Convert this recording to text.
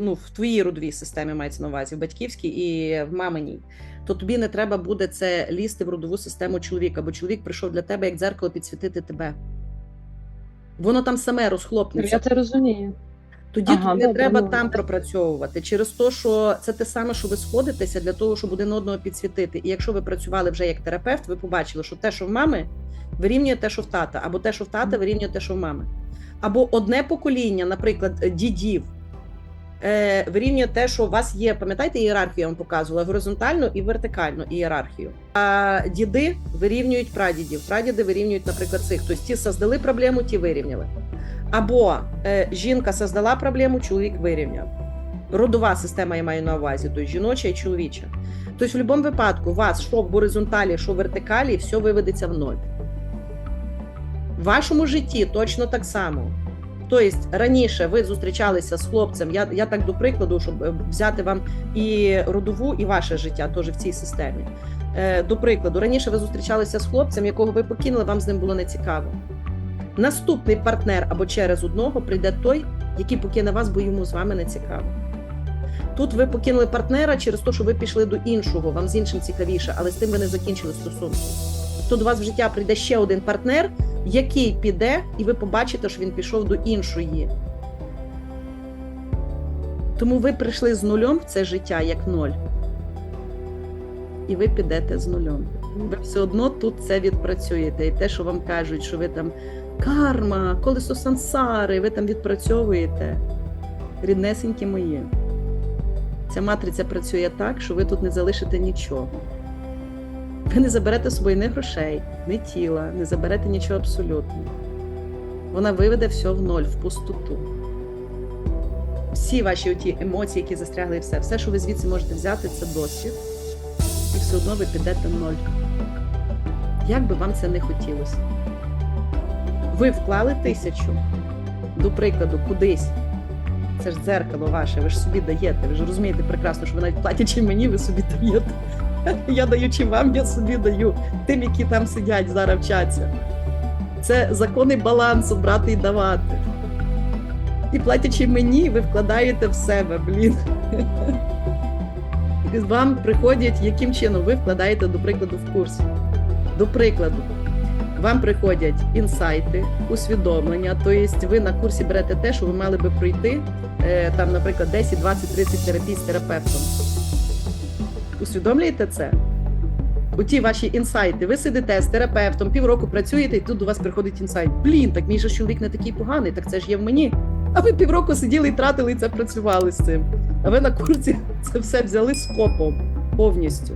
ну, в твоїй родовій системі мається на увазі, в батьківській і в маминій, то тобі не треба буде це лізти в родову систему чоловіка, бо чоловік прийшов для тебе як дзеркало підсвітити тебе. Воно там саме розхлопнеться. Я це розумію. Тоді Ага, тобі добре, треба ну. там пропрацьовувати через те, що це те саме, що ви сходитеся для того, щоб один одного підсвітити. І якщо ви працювали вже як терапевт, ви побачили, що те, що в мами, вирівнює те, що в тата, або те, що в тата, вирівнює те, що в мами. Або одне покоління, наприклад, дідів. Е, Вирівнює те, що у вас є, пам'ятаєте, ієрархію я вам показувала горизонтальну і вертикальну ієрархію. А діди вирівнюють прадідів. Прадіди вирівнюють, наприклад, цих. Тобто ті создали проблему, ті вирівняли. Або е, жінка создала проблему, чоловік вирівняв. Родова система я маю на увазі, тобто жіноча і чоловіча. Тобто, в будь-якому випадку, у вас що в горизонталі, що в вертикалі, все виведеться в ноль. В вашому житті точно так само. Тобто раніше ви зустрічалися з хлопцем. Я, я так до прикладу, щоб е, взяти вам і родову, і ваше життя теж в цій системі. Е, до прикладу, раніше ви зустрічалися з хлопцем, якого ви покинули, вам з ним було нецікаво. Наступний партнер або через одного прийде той, який покине вас, бо йому з вами не цікаво. Тут ви покинули партнера через те, що ви пішли до іншого, вам з іншим цікавіше, але з тим ви не закінчили стосунки. Тут до вас в життя прийде ще один партнер, який піде, і ви побачите, що він пішов до іншої. Тому ви прийшли з нульом в це життя як ноль. І ви підете з нульом. Ви все одно тут це відпрацюєте. І те, що вам кажуть, що ви там карма, колесо сансари, ви там відпрацьовуєте. Ріднесенькі мої. Ця матриця працює так, що ви тут не залишите нічого. Ви не заберете з собою ні грошей, ні тіла, не заберете нічого абсолютно. Вона виведе все в ноль, в пустоту. Всі ваші оті емоції, які застрягли, і все, все, що ви звідси можете взяти, це досвід. І все одно ви підете в ноль. Як би вам це не хотілося? Ви вклали тисячу, до прикладу, кудись. Це ж дзеркало ваше, ви ж собі даєте. Ви ж розумієте прекрасно, що ви навіть платячи мені, ви собі даєте. Я даючи вам, я собі даю тим, які там сидять, зараз вчаться. Це закони балансу брати і давати. І платячи мені, ви вкладаєте в себе, блін. Вам приходять, яким чином ви вкладаєте, до прикладу, в курс. До прикладу, вам приходять інсайти, усвідомлення. Тобто ви на курсі берете те, що ви мали би пройти, е, там, наприклад, 10, 20, 30 терапій з терапевтом. Усвідомлюєте це? У ті ваші інсайти. Ви сидите з терапевтом, півроку працюєте, і тут до вас приходить інсайт. Блін, так мій же чоловік не такий поганий, так це ж є в мені. А ви півроку сиділи і тратили і це працювали з цим. А ви на курсі це все взяли скопом повністю.